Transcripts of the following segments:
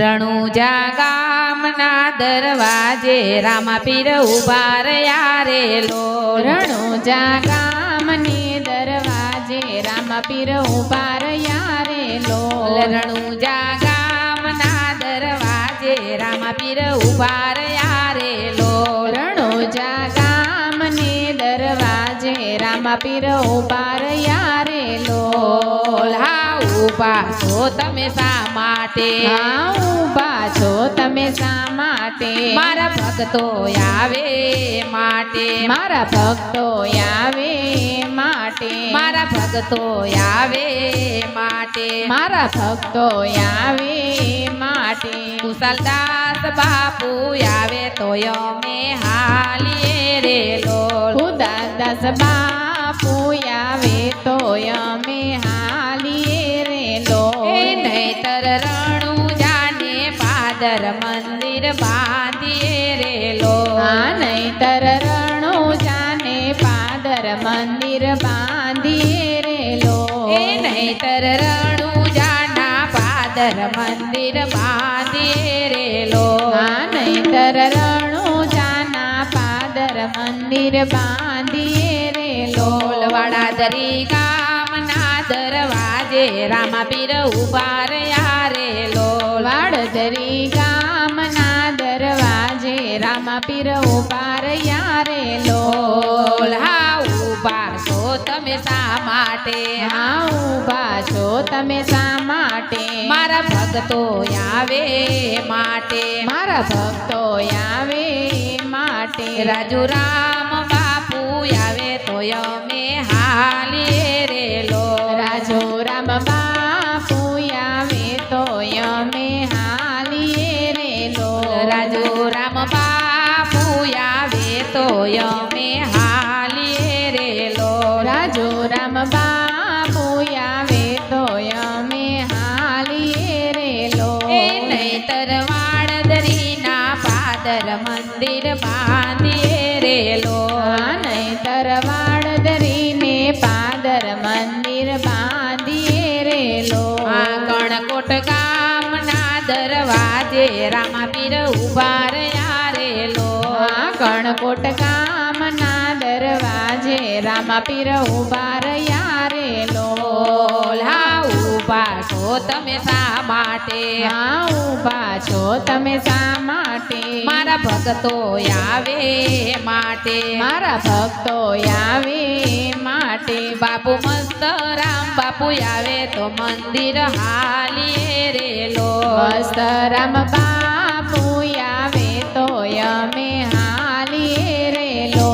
રણુજા ગામના દરવાજે રામાપીર ઉભા રહ્યા રે લો રણુજા ગામની દરવાજે રામાપીર ઉભા રહ્યા રે લો રણુજા ગામના દરવાજે રામાપીર ઉભા આપી રહ્યો બાર્યા રે લોલ આવું બા સો તમે સામાટે આવું બા છો તમે સામાટે મારા ભક્તો આવે માટે મારા ભક્તો આવે માટે મારા ભક્તો આવે માટે મારા ભક્તો આવે માટે કુસલदास बापू આવે તો અમે હાલી રે લોલ કુદાસदास बा આવે તો અમે હાલીએ રે લો નહીતર રણું જાને પાદર મંદિર બાંધીએ રે લો નહીતર રણું જાને પાદર મંદિર બાંધીએ રે લો નહીતર રણું જાના પાદર મંદિર બાંધીએ રે લો નહીતર રણું જાના પાદર મંદિર બાંધ પાદરી ગામના દરવાજે રામાપીર ઉભા રહ્યા રે લો વાડધરી ગામના દરવાજે રામાપીર ઉભા રહ્યા રે લો હા ઉભા છો તમે શા માટે હા ઉભા છો તમે શા માટે મારા ભક્તો આવે માટે મારા ભક્તો આવે માટે રાજુ રામ બાપુ આવે તો યમ મંદિર બાંધીએ રે લો ગણકોટ ગામના દરવાજે રામાપીર ઉભા રહ્યા રે લો ગણકોટ ગામના દરવાજે રામાપીર ઉભા રહ્યા રે લો ઉભા છો તમે શા માટે હા ઉભા છો તમે શા માટે મારા ભક્તો આવે માટે મારા ભક્તો આવે માટે બાપુ મસ્ત રામ બાપુ આવે તો મંદિર હાલીએ રે લો મસ્ત રામ બાપુ આવે તો અમે હાલીએ રે લો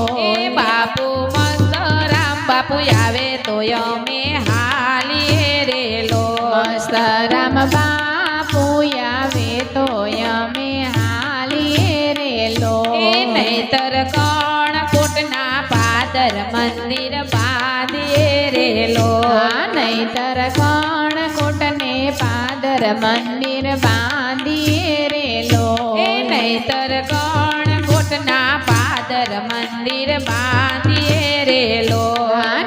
બાપુ મસ્ત રામ બાપુ આવે તો અમે હા માતર મંદિર બાંધીએ રે લો નહીતર કોણ કોટને પાદર મંદિર બાંધીએ રે લો એ કોણ કોટના પાદર મંદિર બાંધીએ રે લો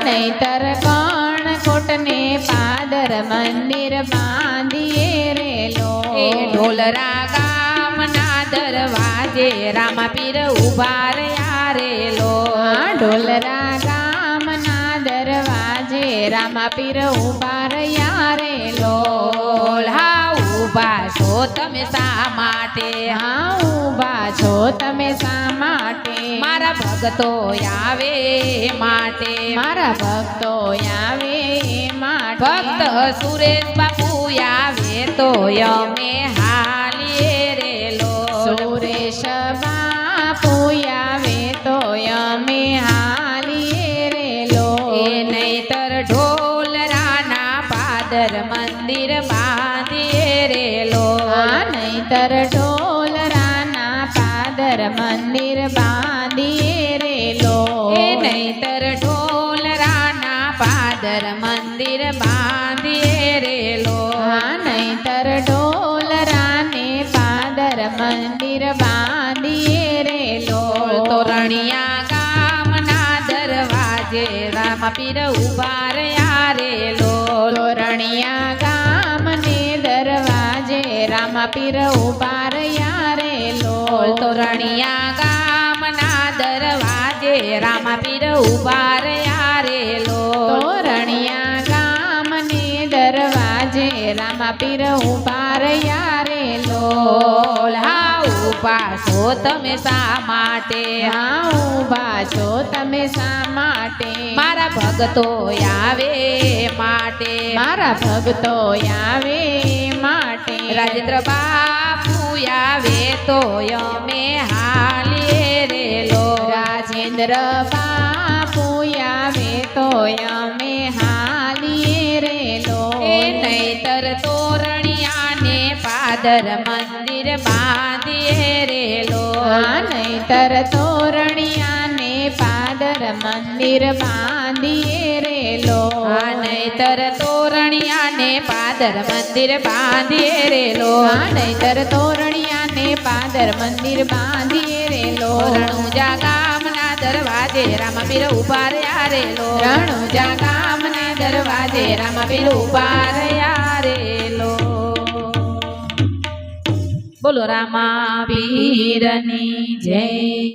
નહીતર કોણ કોટને પાદર મંદિર બાંધીએ રે લો એ ઢોલરા ગામના દરવાજે રામા પીર ઉભા રે લો ढोल राम ना दरवाजे राम पीर उबार यारे लो उबा छो तमे सा माटे हा उबा छो तमे सा माटे मारा भक्तो यावे माटे मारा भक्तो यावे माटे भक्त सुरेश बापू आवे तो यमे हा हाली रे नहीं तर ढोल राना पादर मंदिर बांधे रे नहीं तर ढोल राना पादर मंदिर बांधे लो नहीं तर ढोल राना पादर मंदिर बांधे रे नहीं तर ढोल राने पादर मंदिर પીર ઉભા રહ્યા રે લોરણિયા ને દરવાજે રામ પીર ઉભા યારે લો લોલ તોરણિયા ગામના દરવાજે રામ પીર ઉભા રહ્યા રે ગામ ને દરવાજે રામ પીર ઉભા યારે રે લોલ હા ઉભા તમે શા માટે હા ઉભા જો તમે સા માટે મારા ભગતો આવે માટે મારા ભગતો આવે માટે રાજેન્દ્ર બાપુ આવે તો અમે હાલી રે લો રાજેન્દ્ર બાપુ આવે તો અમે હાલી રે લો એ નઈ તરતો રણિયા ને પાદર મંદિર બાંધિયે રે લો નઈ તરતો રણિયા પાછળ મંદિર બાંધીએ રે લો નહીતર તોરણિયાને પાદર મંદિર બાંધીએ રે લો નહીતર તોરણિયાને પાદર મંદિર બાંધીએ રે લો રણુજા ગામના દરવાજે રામપીર ઉભા રહ્યા રે લો રણુજા ગામના દરવાજે રામપીર ઉભા રહ્યા રે લો બોલો રામા પીરની જય